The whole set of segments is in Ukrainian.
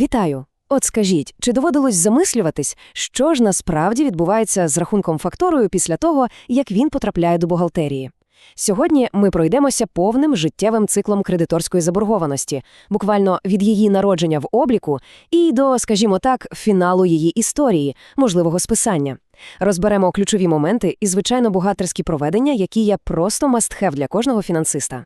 Вітаю! От скажіть, чи доводилось замислюватись, що ж насправді відбувається з рахунком факторою після того, як він потрапляє до бухгалтерії? Сьогодні ми пройдемося повним життєвим циклом кредиторської заборгованості, буквально від її народження в обліку і до, скажімо так, фіналу її історії, можливого списання. Розберемо ключові моменти і, звичайно, бухгалтерські проведення, які є просто must-have для кожного фінансиста.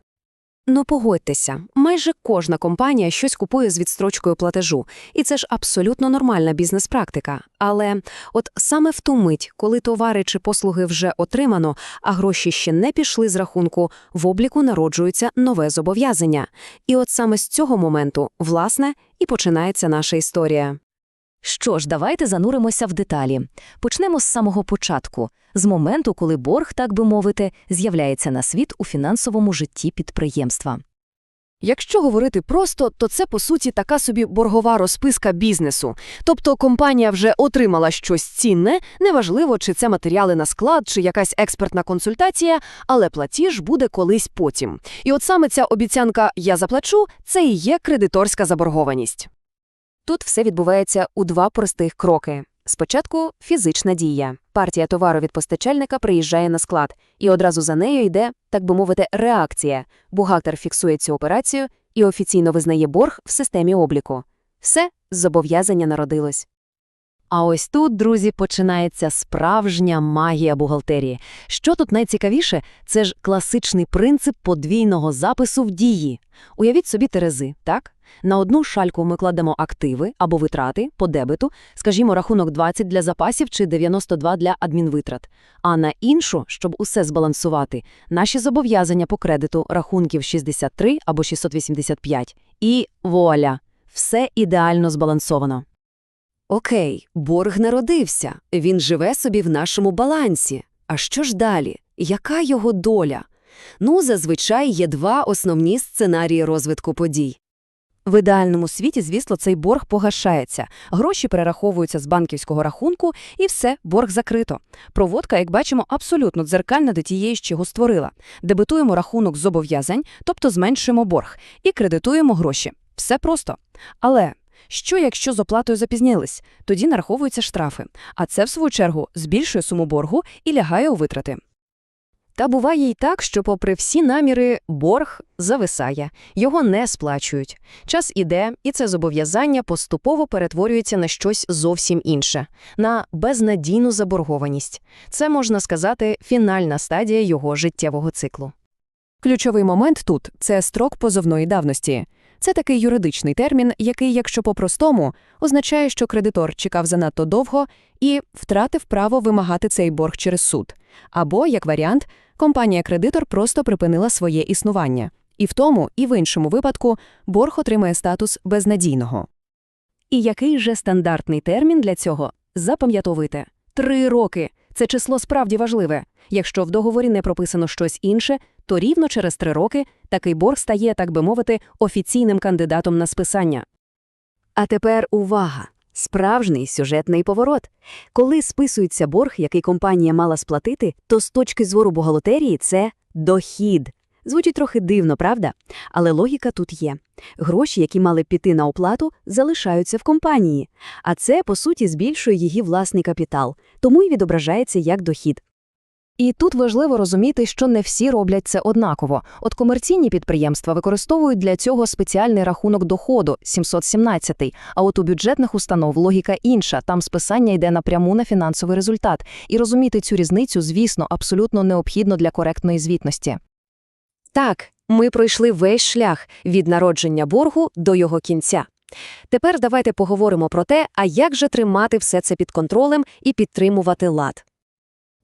Ну погодьтеся, майже кожна компанія щось купує з відстрочкою платежу, і це ж абсолютно нормальна бізнес-практика. Але от саме в ту мить, коли товари чи послуги вже отримано, а гроші ще не пішли з рахунку, в обліку народжується нове зобов'язання. І от саме з цього моменту, власне, і починається наша історія. Що ж, давайте зануримося в деталі. Почнемо з самого початку, з моменту, коли борг, так би мовити, з'являється на світ у фінансовому житті підприємства. Якщо говорити просто, то це по суті така собі боргова розписка бізнесу. Тобто компанія вже отримала щось цінне, неважливо, чи це матеріали на склад, чи якась експертна консультація, але платіж буде колись потім. І от саме ця обіцянка Я заплачу це і є кредиторська заборгованість. Тут все відбувається у два простих кроки. Спочатку фізична дія. Партія товару від постачальника приїжджає на склад, і одразу за нею йде, так би мовити, реакція. Бухгалтер фіксує цю операцію і офіційно визнає борг в системі обліку. Все, зобов'язання народилось. А ось тут, друзі, починається справжня магія бухгалтерії. Що тут найцікавіше, це ж класичний принцип подвійного запису в дії. Уявіть собі терези, так? На одну шальку ми кладемо активи або витрати по дебету, скажімо, рахунок 20 для запасів чи 92 для адмінвитрат. А на іншу, щоб усе збалансувати, наші зобов'язання по кредиту рахунків 63 або 685. І вуаля! Все ідеально збалансовано. Окей, борг народився, він живе собі в нашому балансі. А що ж далі? Яка його доля? Ну, зазвичай є два основні сценарії розвитку подій. В ідеальному світі, звісно, цей борг погашається. Гроші перераховуються з банківського рахунку, і все, борг закрито. Проводка, як бачимо, абсолютно дзеркальна до тієї, що його створила. Дебетуємо рахунок зобов'язань, тобто зменшуємо борг, і кредитуємо гроші. Все просто. Але що, якщо з оплатою запізнились? Тоді нараховуються штрафи, а це, в свою чергу, збільшує суму боргу і лягає у витрати. Та буває й так, що, попри всі наміри, борг зависає, його не сплачують. Час іде, і це зобов'язання поступово перетворюється на щось зовсім інше, на безнадійну заборгованість. Це, можна сказати, фінальна стадія його життєвого циклу. Ключовий момент тут це строк позовної давності. Це такий юридичний термін, який, якщо по-простому, означає, що кредитор чекав занадто довго і втратив право вимагати цей борг через суд. Або, як варіант, компанія-кредитор просто припинила своє існування. І в тому, і в іншому випадку борг отримає статус безнадійного. І який же стандартний термін для цього? Запам'ятовуйте. Три роки. Це число справді важливе. Якщо в договорі не прописано щось інше, то рівно через три роки такий борг стає, так би мовити, офіційним кандидатом на списання. А тепер увага! Справжній сюжетний поворот. Коли списується борг, який компанія мала сплатити, то з точки зору бухгалтерії це дохід. Звучить трохи дивно, правда? Але логіка тут є. Гроші, які мали піти на оплату, залишаються в компанії, а це, по суті, збільшує її власний капітал, тому й відображається як дохід. І тут важливо розуміти, що не всі роблять це однаково. От комерційні підприємства використовують для цього спеціальний рахунок доходу 717, а от у бюджетних установ логіка інша, там списання йде напряму на фінансовий результат. І розуміти цю різницю, звісно, абсолютно необхідно для коректної звітності. Так, ми пройшли весь шлях від народження боргу до його кінця. Тепер давайте поговоримо про те, а як же тримати все це під контролем і підтримувати лад.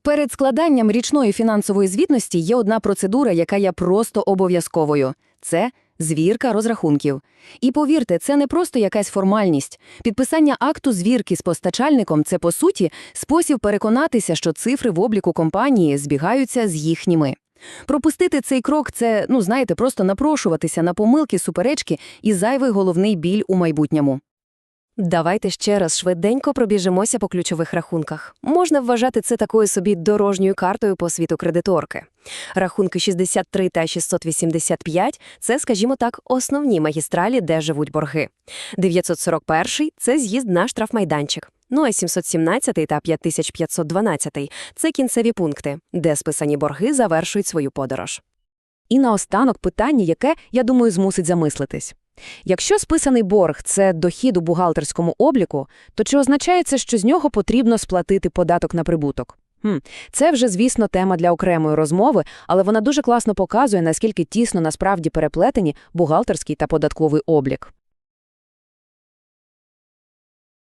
Перед складанням річної фінансової звітності є одна процедура, яка є просто обов'язковою це звірка розрахунків. І повірте, це не просто якась формальність. Підписання акту звірки з постачальником це, по суті, спосіб переконатися, що цифри в обліку компанії збігаються з їхніми. Пропустити цей крок це, ну знаєте, просто напрошуватися на помилки, суперечки і зайвий головний біль у майбутньому. Давайте ще раз швиденько пробіжимося по ключових рахунках. Можна вважати це такою собі дорожньою картою по світу кредиторки. Рахунки 63 та 685 – це, скажімо так, основні магістралі, де живуть борги. 941 – це з'їзд на штрафмайданчик. Ну а 717 та 5512 – це кінцеві пункти, де списані борги завершують свою подорож. І наостанок питання, яке, я думаю, змусить замислитись. Якщо списаний борг – це дохід у бухгалтерському обліку, то чи означає це, що з нього потрібно сплатити податок на прибуток? Хм, це вже, звісно, тема для окремої розмови, але вона дуже класно показує, наскільки тісно насправді переплетені бухгалтерський та податковий облік.